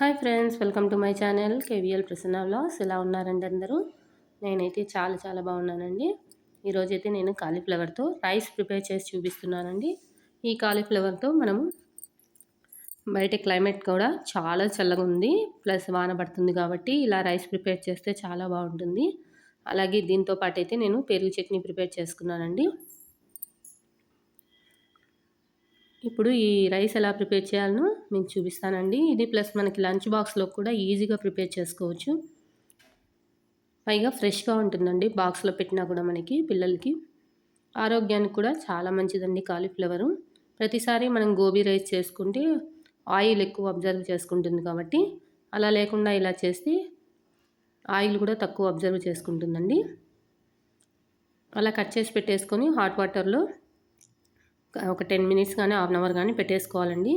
Hi friends welcome to my channel KVL Prasanna vlogs. ఎలా ఉన్నారండి అందరూ? నేనైతే చాలా చాలా బాగున్నానండి. ఈరోజైతే అయితే నేను కాలీఫ్లవర్తో రైస్ ప్రిపేర్ చేసి చూపిస్తున్నానండి. ఈ కాలీఫ్లవర్తో మనము బయట క్లైమేట్ కూడా చాలా చల్లగా ఉంది. ప్లస్ వాన పడుతుంది కాబట్టి ఇలా రైస్ ప్రిపేర్ చేస్తే చాలా బాగుంటుంది. అలాగే దీంతో పాటు అయితే నేను పెరుగు చట్నీ ప్రిపేర్ చేసుకున్నానండి. ఇప్పుడు ఈ రైస్ ఎలా ప్రిపేర్ చేయాలనో మీకు చూపిస్తానండి. ఇది ప్లస్ మనకి లంచ్ బాక్స్లో కూడా ఈజీగా ప్రిపేర్ చేసుకోవచ్చు. పైగా ఫ్రెష్గా ఉంటుందండి బాక్స్లో పెట్టినా కూడా మనకి పిల్లలకి. ఆరోగ్యానికి కూడా చాలా మంచిదండి కాలీఫ్లవరు. ప్రతిసారి మనం గోబీ రైస్ చేసుకుంటే ఆయిల్ ఎక్కువ అబ్జర్వ్ చేసుకుంటుంది కాబట్టి అలా లేకుండా ఇలా చేస్తే ఆయిల్ కూడా తక్కువ అబ్జర్వ్ చేసుకుంటుందండి. అలా కట్ చేసి పెట్టేసుకొని హాట్ వాటర్లో ఒక టెన్ మినిట్స్ కానీ హాఫ్ అన్ అవర్ కానీ పెట్టేసుకోవాలండి.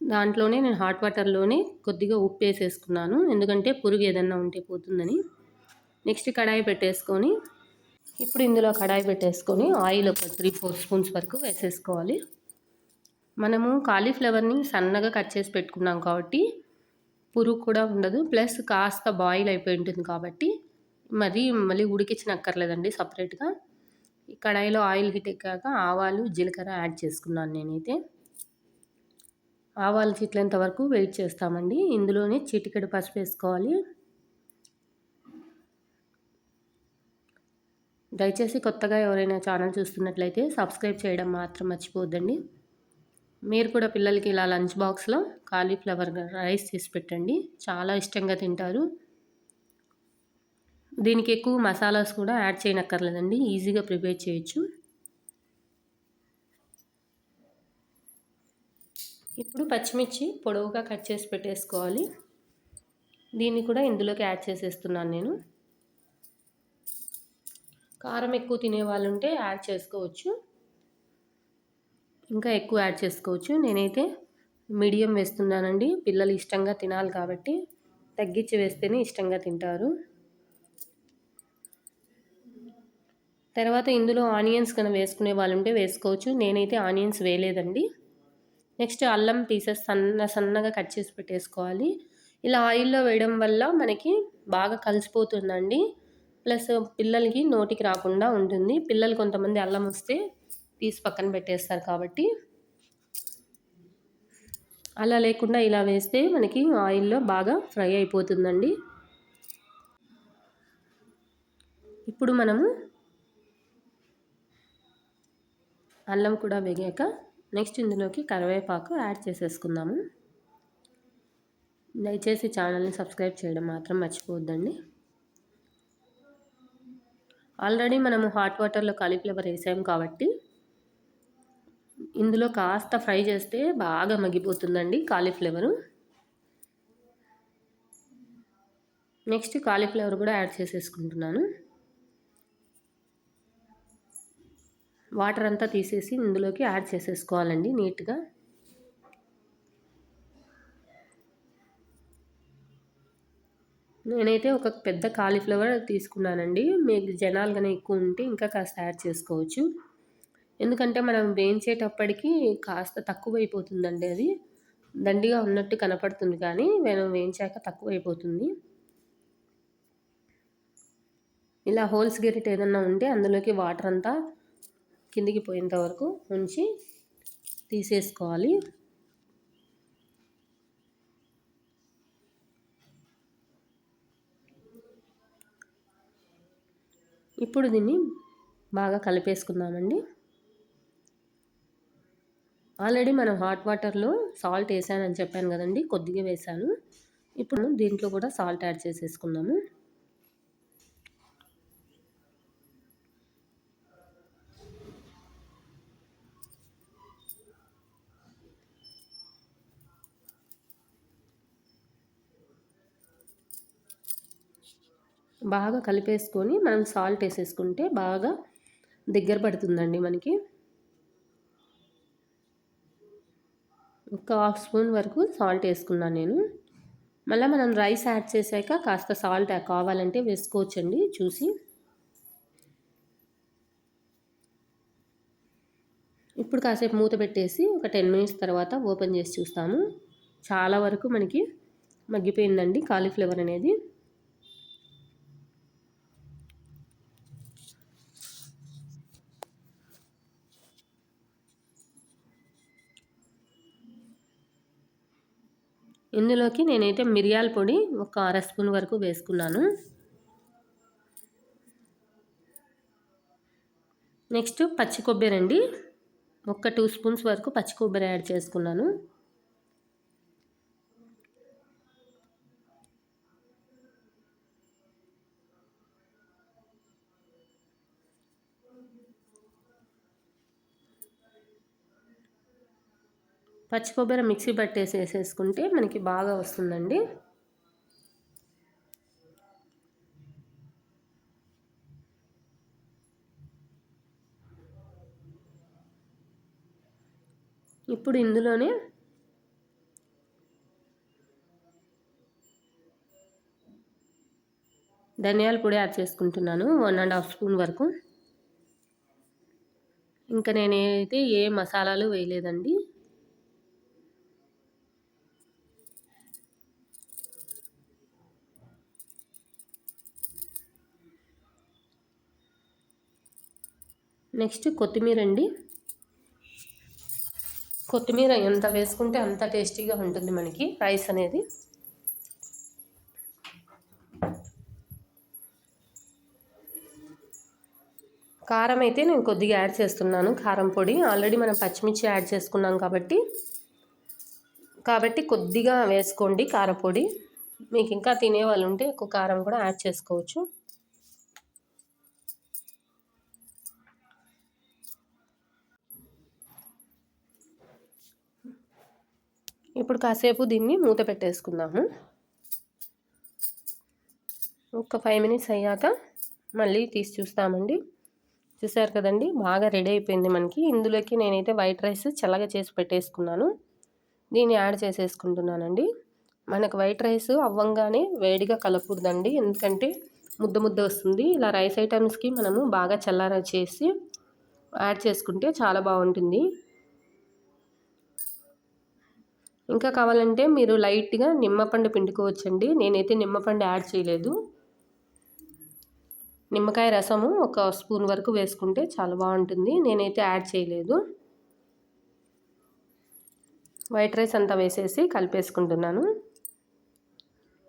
దాంట్లోనే నేను హాట్ వాటర్లోనే కొద్దిగా ఉప్పు వేసేసుకున్నాను. ఎందుకంటే పురుగు ఏదన్నా ఉంటే పోతుందని. నెక్స్ట్ కడాయి పెట్టేసుకొని ఇప్పుడు ఇందులో కడాయి పెట్టేసుకొని ఆయిల్ ఒక త్రీ ఫోర్ స్పూన్స్ వరకు వేసేసుకోవాలి. మనము కాలీఫ్లవర్ని సన్నగా కట్ చేసి పెట్టుకున్నాం కాబట్టి పురుగు కూడా ఉండదు. ప్లస్ కాస్త బాయిల్ అయిపోయి ఉంటుంది కాబట్టి మరీ మళ్ళీ ఉడికించినక్కర్లేదండి సపరేట్గా. కడాయిలో ఆయిల్ హీట్ ఎక్కాక ఆవాలు జీలకర్ర యాడ్ చేసుకున్నాను నేనైతే. ఆవాలు చిట్లేంత వరకు వెయిట్ చేస్తామండి. ఇందులోనే చిటికెడు పసుపు వేసుకోవాలి. దయచేసి కొత్తగా ఎవరైనా ఛానల్ చూస్తున్నట్లయితే సబ్స్క్రైబ్ చేయడం మాత్రం మర్చిపోద్దండి మీరు కూడా పిల్లలకి ఇలా లంచ్ బాక్స్లో కాలీఫ్లవర్ రైస్ చేసి పెట్టండి. చాలా ఇష్టంగా తింటారు. దీనికి ఎక్కువ మసాలాస్ కూడా యాడ్ చేయనక్కర్లేదండి. ఈజీగా ప్రిపేర్ చేయొచ్చు. ఇప్పుడు పచ్చిమిర్చి పొడవుగా కట్ చేసి పెట్టేసుకోవాలి. దీన్ని కూడా ఇందులోకి యాడ్ చేసేస్తున్నాను నేను. కారం ఎక్కువ తినే వాళ్ళు ఉంటే యాడ్ చేసుకోవచ్చు. ఇంకా ఎక్కువ యాడ్ చేసుకోవచ్చు. నేనైతే మీడియం వేస్తున్నానండి. పిల్లలు ఇష్టంగా తినాలి కాబట్టి తగ్గించి వేస్తేనే ఇష్టంగా తింటారు. తర్వాత ఇందులో ఆనియన్స్ కనుక వేసుకునే వాళ్ళు ఉంటే వేసుకోవచ్చు. నేనైతే ఆనియన్స్ వేయలేదండి. నెక్స్ట్ అల్లం పీసెస్ సన్న సన్నగా కట్ చేసి పెట్టేసుకోవాలి. ఇలా ఆయిల్లో వేయడం వల్ల మనకి బాగా కలిసిపోతుందండి. ప్లస్ పిల్లలకి నోటికి రాకుండా ఉంటుంది. పిల్లలు కొంతమంది అల్లం వస్తే తీసి పక్కన పెట్టేస్తారు కాబట్టి. అలా లేకుండా ఇలా వేస్తే మనకి ఆయిల్లో బాగా ఫ్రై అయిపోతుందండి. ఇప్పుడు మనము అల్లం కూడా వేగాక నెక్స్ట్ ఇందులోకి కరివేపాకు యాడ్ చేసేసుకుందాము. దయచేసి ఛానల్ని సబ్స్క్రైబ్ చేయడం మాత్రం మర్చిపోవద్దండి. ఆల్రెడీ మనము హాట్ వాటర్లో కాలీఫ్లవర్ వేసాము కాబట్టి ఇందులో కాస్త ఫ్రై చేస్తే బాగా మగ్గిపోతుందండి కాలీఫ్లవరు నెక్స్ట్ కాలీఫ్లవర్ కూడా యాడ్ చేసేసుకుంటున్నాను. వాటర్ అంతా తీసేసి ఇందులోకి యాడ్ చేసేసుకోవాలండి నీట్గా. నేనైతే ఒక పెద్ద కాలీఫ్లవర్ తీసుకున్నానండి. మీకు జనాలుగానే ఎక్కువ ఉంటే ఇంకా కాస్త యాడ్ చేసుకోవచ్చు. ఎందుకంటే మనం వేయించేటప్పటికి కాస్త తక్కువ అయిపోతుందండి అది. దండిగా ఉన్నట్టు కనపడుతుంది కానీ మనం వేయించాక తక్కువ అయిపోతుంది ఇలా హోల్స్ గెరిట్ ఏదన్నా ఉంటే అందులోకి వాటర్ అంతా కిందికి పోయేంత వరకు ఉంచి తీసేసుకోవాలి. ఇప్పుడు దీన్ని బాగా కలిపేసుకుందామండి. ఆల్రెడీ మనం హాట్ వాటర్లో సాల్ట్ వేసానని చెప్పాను కదండి కొద్దిగా వేసాను. ఇప్పుడు దీంట్లో కూడా సాల్ట్ యాడ్ చేసేసుకుందాము. బాగా కలిపేసుకొని మనం సాల్ట్ వేసేసుకుంటే బాగా దగ్గర పడుతుందండి మనకి. ఒక హాఫ్ స్పూన్ వరకు సాల్ట్ వేసుకున్నాను నేను. మళ్ళీ మనం రైస్ యాడ్ చేశాక కాస్త సాల్ట్ కావాలంటే వేసుకోవచ్చండి చూసి. ఇప్పుడు కాసేపు మూత పెట్టేసి ఒక టెన్ మినిట్స్ తర్వాత ఓపెన్ చేసి చూస్తాము. చాలా వరకు మనకి మగ్గిపోయిందండి కాలీఫ్లవర్ అనేది. ఇందులోకి నేనైతే మిరియాల పొడి ఒక అర స్పూన్ వరకు వేసుకున్నాను. నెక్స్ట్ పచ్చి కొబ్బరి అండి. ఒక టూ స్పూన్స్ వరకు పచ్చి కొబ్బరి యాడ్ చేసుకున్నాను. పచ్చి కొబ్బరి మిక్సీ పట్టేసి వేసేసుకుంటే మనకి బాగా వస్తుందండి. ఇప్పుడు ఇందులోనే ధనియాల పొడి యాడ్ చేసుకుంటున్నాను వన్ అండ్ హాఫ్ స్పూన్ వరకు. ఇంకా నేనైతే ఏ మసాలాలు వేయలేదండి. నెక్స్ట్ కొత్తిమీర అండి కొత్తిమీర ఎంత వేసుకుంటే అంత టేస్టీగా ఉంటుంది మనకి రైస్ అనేది. కారం అయితే నేను కొద్దిగా యాడ్ చేస్తున్నాను కారం పొడి. ఆల్రెడీ మనం పచ్చిమిర్చి యాడ్ చేసుకున్నాం కాబట్టి. కాబట్టి కొద్దిగా వేసుకోండి కారపొడి మీకు ఇంకా తినే వాళ్ళు ఉంటే ఎక్కువ కారం కూడా యాడ్ చేసుకోవచ్చు. ఇప్పుడు కాసేపు దీన్ని మూత పెట్టేసుకుందాము. ఒక ఫైవ్ మినిట్స్ అయ్యాక మళ్ళీ తీసి చూస్తామండి. చూసారు కదండి బాగా రెడీ అయిపోయింది మనకి. ఇందులోకి నేనైతే వైట్ రైస్ చల్లగా చేసి పెట్టేసుకున్నాను. దీన్ని యాడ్ చేసేసుకుంటున్నానండి. మనకు వైట్ రైస్ అవ్వంగానే వేడిగా కలపకూడదండి. ఎందుకంటే ముద్ద ముద్ద వస్తుంది. ఇలా రైస్ ఐటమ్స్కి మనము బాగా చల్లార చేసి యాడ్ చేసుకుంటే చాలా బాగుంటుంది. ఇంకా కావాలంటే మీరు లైట్గా నిమ్మపండు పిండుకోవచ్చండి. నేనైతే నిమ్మపండు యాడ్ చేయలేదు. నిమ్మకాయ రసము ఒక స్పూన్ వరకు వేసుకుంటే చాలా బాగుంటుంది. నేనైతే యాడ్ చేయలేదు. వైట్ రైస్ అంతా వేసేసి కలిపేసుకుంటున్నాను.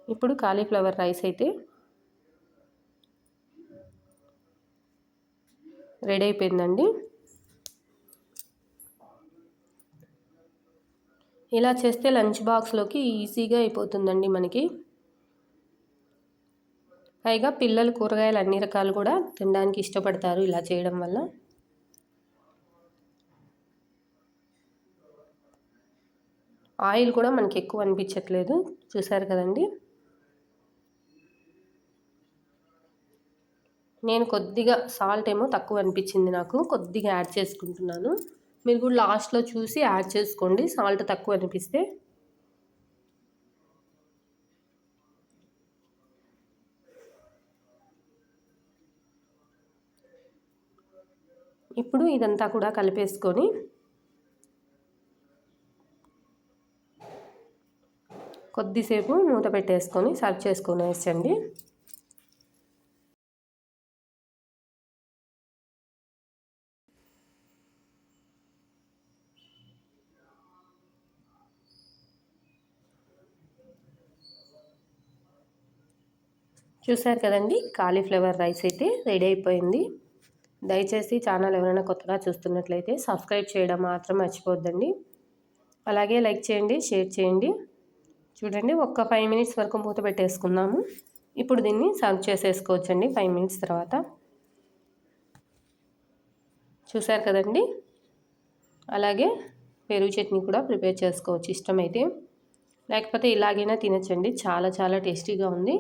ఇప్పుడు కాలీఫ్లవర్ రైస్ అయితే రెడీ అయిపోయిందండి. ఇలా చేస్తే లంచ్ బాక్స్లోకి ఈజీగా అయిపోతుందండి మనకి. పైగా పిల్లలు కూరగాయలు అన్ని రకాలు కూడా తినడానికి ఇష్టపడతారు ఇలా చేయడం వల్ల. ఆయిల్ కూడా మనకి ఎక్కువ అనిపించట్లేదు చూసారు కదండి. నేను కొద్దిగా సాల్ట్ ఏమో తక్కువ అనిపించింది నాకు కొద్దిగా యాడ్ చేసుకుంటున్నాను. మీరు కూడా లాస్ట్లో చూసి యాడ్ చేసుకోండి. సాల్ట్ తక్కువ అనిపిస్తే. ఇప్పుడు ఇదంతా కూడా కలిపేసుకొని కొద్దిసేపు మూత పెట్టేసుకొని సర్వ్ చేసుకొని వేసండి చూసారు కదండి కాలీఫ్లవర్ రైస్ అయితే రెడీ అయిపోయింది. దయచేసి ఛానల్ ఎవరైనా కొత్తగా చూస్తున్నట్లయితే సబ్స్క్రైబ్ చేయడం మాత్రం మర్చిపోద్దండి అలాగే లైక్ చేయండి షేర్ చేయండి. చూడండి ఒక్క ఫైవ్ మినిట్స్ వరకు మూత పెట్టేసుకుందాము. ఇప్పుడు దీన్ని సర్వ్ చేసేసుకోవచ్చండి ఫైవ్ మినిట్స్ తర్వాత. చూసారు కదండి? అలాగే పెరుగు చట్నీ కూడా ప్రిపేర్ చేసుకోవచ్చు ఇష్టమైతే. లేకపోతే ఇలాగైనా తినచ్చండి చాలా చాలా టేస్టీగా ఉంది.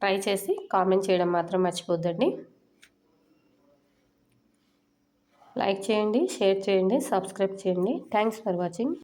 ట్రై చేసి కామెంట్ చేయడం మాత్రం మర్చిపోద్దండి. లైక్ చేయండి షేర్ చేయండి సబ్స్క్రైబ్ చేయండి. Thanks for watching